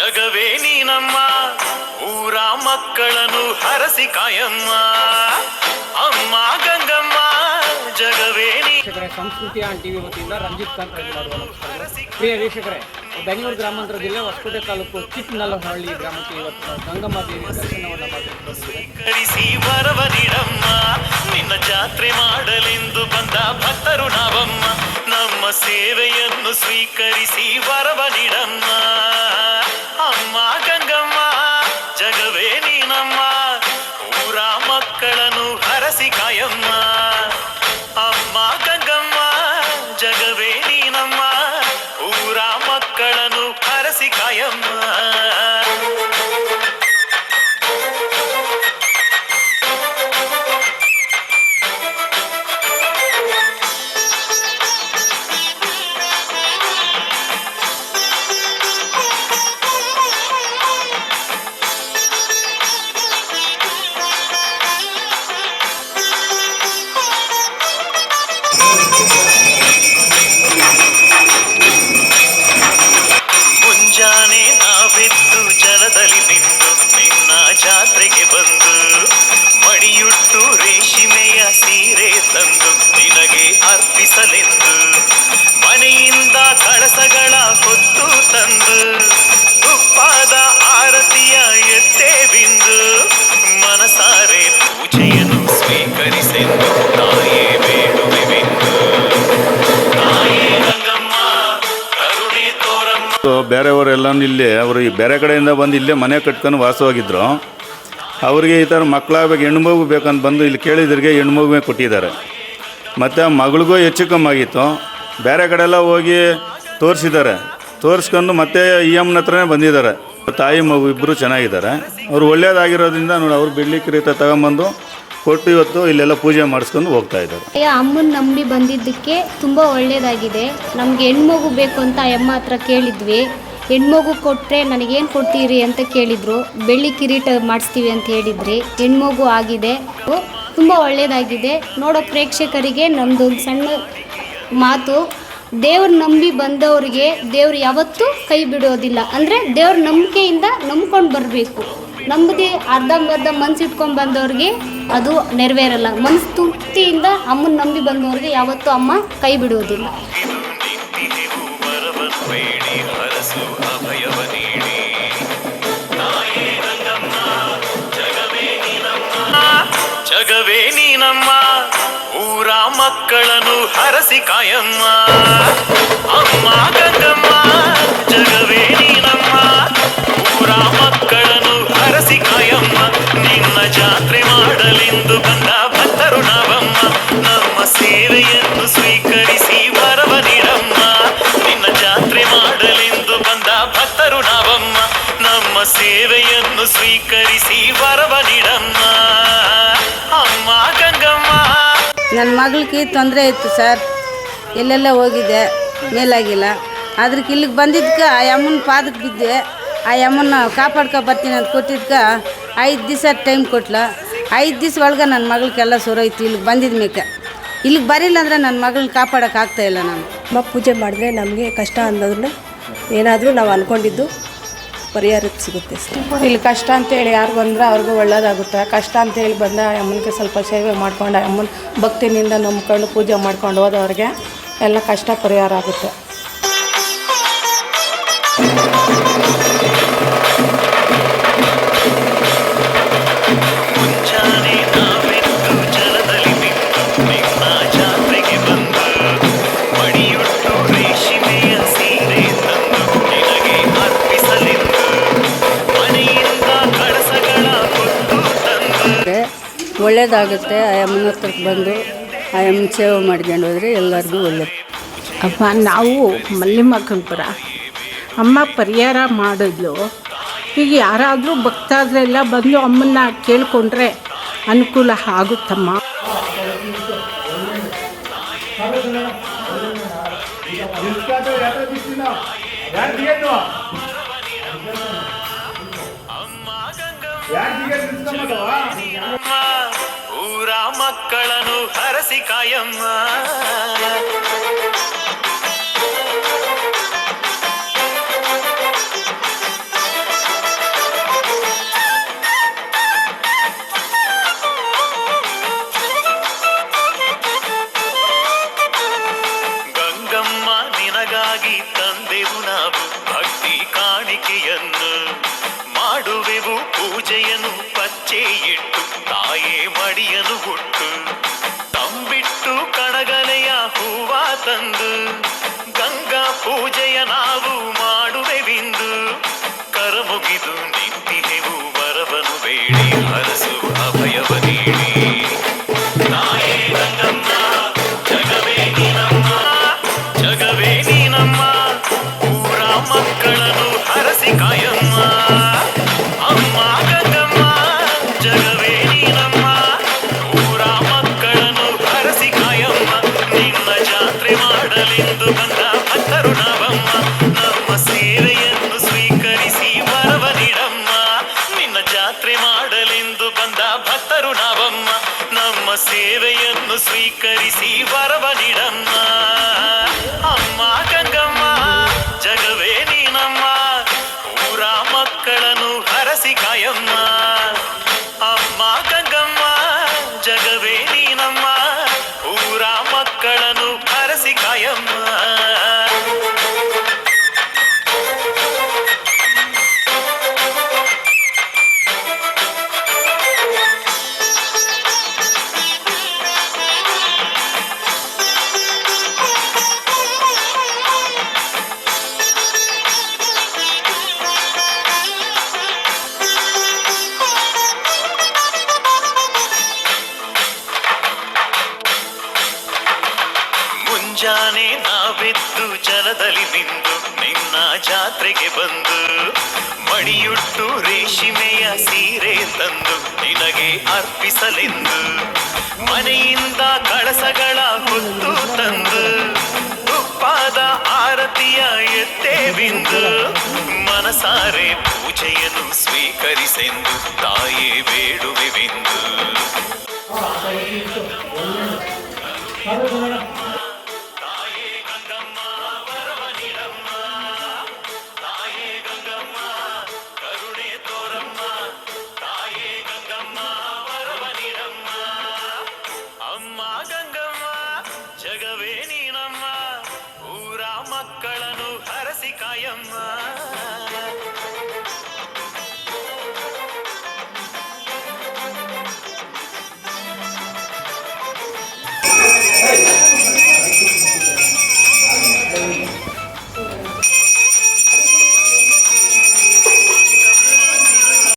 ಜಗವೇ ನೀನಮ್ಮ ಊರ ಮಕ್ಕಳನ್ನು ಹರಸಿ ಕಾಯಮ್ಮ. ಅಮ್ಮ ಗಂಗಮ್ಮ ಜಗವೇ ಆನ್ ಟಿವಿ ವತಿಯಿಂದ ರಂಜಿತ್ ಕಾಂತ್. ಪ್ರಿಯ ವೀಕ್ಷಕರೇ ಬೆಂಗಳೂರು ಗ್ರಾಮಾಂತರ ಜಿಲ್ಲೆ ಹೊಸಕೋಟೆ ತಾಲೂಕು ಚಿಕ್ಕನಲ್ಲಹಳ್ಳಿ ಗ್ರಾಮಕ್ಕೆ ಇವತ್ತು ಗಂಗಮ್ಮ ದೇವಿ ದರ್ಶನವನ್ನು ನಿನ್ನ ಜಾತ್ರೆ ಮಾಡಲೆಂದು ಬಂದ ಭಕ್ತರು ನಾವಮ್ಮ. ನಮ್ಮ ಸೇವೆಯನ್ನು ಸ್ವೀಕರಿಸಿ ವರವ ನೀಡಮ್ಮ. ಹರಸಿ ಬೇರೆಯವರೆಲ್ಲನೂ ಇಲ್ಲೇ ಅವರು ಈ ಬೇರೆ ಕಡೆಯಿಂದ ಬಂದು ಇಲ್ಲೇ ಮನೆ ಕಟ್ಕೊಂಡು ವಾಸವಾಗಿದ್ದರು ಅವರಿಗೆ ಈ ಥರ ಮಕ್ಕಳಾಗಬೇಕು, ಹೆಣ್ಣು ಮಗು ಬೇಕಂತ ಬಂದು ಇಲ್ಲಿ ಕೇಳಿದ್ರಿಗೆ ಹೆಣ್ಣು ಮಗುವೇ ಕೊಟ್ಟಿದ್ದಾರೆ. ಮತ್ತು ಮಗಳಿಗೂ ಹೆಚ್ಚು ಕಮ್ಮಾಗಿತ್ತು ಬೇರೆ ಕಡೆ ಎಲ್ಲ ಹೋಗಿ ತೋರಿಸಿದ್ದಾರೆ. ತೋರಿಸ್ಕೊಂಡು ಮತ್ತೆ ಇ ಎಮ್ನ ಹತ್ರನೇ ಬಂದಿದ್ದಾರೆ. ತಾಯಿ ಮಗು ಇಬ್ಬರು ಚೆನ್ನಾಗಿದ್ದಾರೆ. ಅವರು ಒಳ್ಳೇದಾಗಿರೋದ್ರಿಂದ ನೋಡಿ ಅವ್ರು ಬೆಳ್ಳಿ ಕಿರೀತ ತಗೊಂಬಂದು ಕೊಟ್ಟು ಇವತ್ತು ಇಲ್ಲೆಲ್ಲ ಪೂಜೆ ಮಾಡಿಸ್ಕೊಂಡು ಹೋಗ್ತಾ ಇದ್ದಾರೆ. ಅಮ್ಮನ ನಂಬಿ ಬಂದಿದ್ದಕ್ಕೆ ತುಂಬ ಒಳ್ಳೆಯದಾಗಿದೆ ನಮಗೆ ಹೆಣ್ಮಗು ಬೇಕು ಅಂತ ಆ ಅಮ್ಮ ಹತ್ರ ಕೇಳಿದ್ವಿ. ಹೆಣ್ಮಗು ಕೊಟ್ಟರೆ ನನಗೇನು ಕೊಡ್ತೀರಿ ಅಂತ ಕೇಳಿದರು. ಬೆಳ್ಳಿ ಕಿರೀಟ ಮಾಡಿಸ್ತೀವಿ ಅಂತ ಹೇಳಿದ್ರಿ, ಹೆಣ್ಮಗು ಆಗಿದೆ. ತುಂಬ ಒಳ್ಳೆಯದಾಗಿದೆ ನೋಡೋ ಪ್ರೇಕ್ಷಕರಿಗೆ ನಮ್ಮದು ಸಣ್ಣ ಮಾತು. ದೇವ್ರ ನಂಬಿ ಬಂದವರಿಗೆ ದೇವ್ರು ಯಾವತ್ತೂ ಕೈ ಬಿಡೋದಿಲ್ಲ. ಅಂದರೆ ದೇವ್ರ ನಂಬಿಕೆಯಿಂದ ನಂಬ್ಕೊಂಡು ಬರಬೇಕು. ನಂಬದೆ ಅರ್ಧಂಬರ್ಧ ಮನ್ಸು ಇಟ್ಕೊಂಡು ಬಂದವ್ರಿಗೆ ಅದು ನೆರವೇರಲ್ಲ. ಮನಸ್ಸು ತೃಪ್ತಿಯಿಂದ ಅಮ್ಮನ ನಂಬಿ ಬಂದವ್ರಿಗೆ ಯಾವತ್ತೂ ಅಮ್ಮ ಕೈ ಬಿಡುವುದಿಲ್ಲ ಜಗವೇ ನೀನಮ್ಮ ಊರ ಮಕ್ಕಳನ್ನು ಹರಸಿ ಕಾಯಮ್ಮ ಅಮ್ಮ ಗಂಗಮ್ಮ ಜಗವೇ ನೀನಮ್ಮ ಊರ ಮಕ್ಕಳನ್ನು ಹರಸಿ ಕಾಯಮ್ಮ ನಿನ್ನ ಜಾತ್ರೆ ಮಾಡಲೆಂದು ಬಂದ ಭಕ್ತರು ನಾವಮ್ಮ ನಮ್ಮ ಸೇವೆಯನ್ನು ಸ್ವೀಕರಿಸಿ ವರವ ನೀಡಮ್ಮ ನಿನ್ನ ಜಾತ್ರೆ ಮಾಡಲೆಂದು ಬಂದ ಭಕ್ತರು ನಾವಮ್ಮ ನಮ್ಮ ಸೇವೆಯನ್ನು ಸ್ವೀಕರಿಸಿ ವರವ ನೀಡಮ್ಮ ನನ್ನ ಮಗಳಿಗೆ ತೊಂದರೆ ಇತ್ತು ಸರ್. ಎಲ್ಲೆಲ್ಲ ಹೋಗಿದ್ದೆ ಮೇಲಾಗಿಲ್ಲ. ಅದಕ್ಕೆ ಇಲ್ಲಿಗೆ ಬಂದಿದ್ದಕ್ಕೆ ಆ ಯಮ್ಮನ ಪಾದಕ್ಕೆ ಬಿದ್ದೆ. ಆ ಯಮ್ಮನ ಕಾಪಾಡ್ಕೊ ಬರ್ತೀನಿ ಅಂತ ಕೊಟ್ಟಿದ್ಕೆ ಐದು ದಿವಸ ಟೈಮ್ ಕೊಟ್ಲ. ಐದು ದಿವಸ ಒಳಗೆ ನನ್ನ ಮಗಳಿಗೆಲ್ಲ ಸುರೋಯ್ತು ಇಲ್ಲಿಗೆ ಬಂದಿದ್ದ ಮೇಕೆ. ಇಲ್ಲಿಗೆ ಬರಿಲ್ಲ ಅಂದರೆ ನನ್ನ ಮಗಳನ್ನ ಕಾಪಾಡೋಕ್ಕಾಗ್ತಾಯಿಲ್ಲ ನಾನು. ಅಮ್ಮ, ಪೂಜೆ ಮಾಡಿದ್ರೆ ನಮಗೆ ಕಷ್ಟ ಅನ್ನೋದನ್ನ ಏನಾದರೂ ನಾವು ಅಂದ್ಕೊಂಡಿದ್ದು ಪರಿಹಾರ ಸಿಗುತ್ತೆ ಇಲ್ಲಿ ಕಷ್ಟ ಅಂತೇಳಿ ಯಾರು ಬಂದ್ರೆ ಅವ್ರಿಗೂ ಒಳ್ಳೇದಾಗುತ್ತೆ. ಕಷ್ಟ ಅಂತೇಳಿ ಬಂದ ಅಮ್ಮನಿಗೆ ಸ್ವಲ್ಪ ಸೇವೆ ಮಾಡ್ಕೊಂಡು, ಅಮ್ಮನ ಭಕ್ತಿನಿಂದ ನಂಬ್ಕೊಂಡು ಪೂಜೆ ಮಾಡ್ಕೊಂಡು ಹೋದವ್ರಿಗೆ ಎಲ್ಲ ಕಷ್ಟ ಪರಿಹಾರ ಆಗುತ್ತೆ. ಒಳ್ಳೇದಾಗುತ್ತೆ. ಆ ಅಮ್ಮನ ಹತ್ರಕ್ಕೆ ಬಂದು ಆ ಅಮ್ಮನ ಸೇವೆ ಮಾಡ್ಕೊಂಡು ಹೋದರೆ ಎಲ್ಲರಿಗೂ ಒಳ್ಳೇದು. ಅಪ್ಪ ನಾವು ಮಲ್ಲಿಮಕ್ಕಂಪುರ ಅಮ್ಮ ಪರಿಹಾರ ಮಾಡಿದ್ಲು. ಈಗ ಯಾರಾದರೂ ಭಕ್ತಾದ್ರೆಲ್ಲ ಬಂದು ಅಮ್ಮನ್ನ ಕೇಳಿಕೊಂಡ್ರೆ ಅನುಕೂಲ ಆಗುತ್ತಮ್ಮ? ಮಕ್ಕಳನು ಹರಸಿ ಕಾಯಮ್ಮ ನಿನಗಾಗಿ ತಂದೆವು ನಾವು ಭಕ್ತಿ ಕಾಣಿಕೆಯನ್ನು ಮಾಡುವೆವು ಪೂಜೆಯನ್ನು ಪಚ್ಚೆ ಇಟ್ಟು தாயே மடியது கொண்டு ಸೇವೆಯನ್ನು ಸ್ವೀಕರಿಸಿ ವರವ ನೀಡಮ್ಮ ಅಮ್ಮ ಗಂಗಮ್ಮ ಜಗವೇ ನೀನಮ್ಮ ಊರ ಮಕ್ಕಳನ್ನು ಹರಸಿ ಕಾಯಮ್ಮ ನಾವೆದ್ದು ನಿಂದು ನಿನ್ನ ಜಾತ್ರೆಗೆ ಬಂದು ಮಣಿಯುಟ್ಟು ರೇಷ್ಮೆಯ ಸೀರೆ ತಂದು ನಿನಗೆ ಅರ್ಪಿಸಲೆಂದು ಮನೆಯಿಂದ ಕಳಸಗಳ ಹೊತ್ತು ತಂದು ತುಪ್ಪಾದ ಆರತಿಯ ಎತ್ತೇವೆಂದು ಮನಸಾರೆ ಪೂಜೆಯನ್ನು ಸ್ವೀಕರಿಸೆಂದು ತಾಯೇ ಬೇಡುವೆವೆಂದು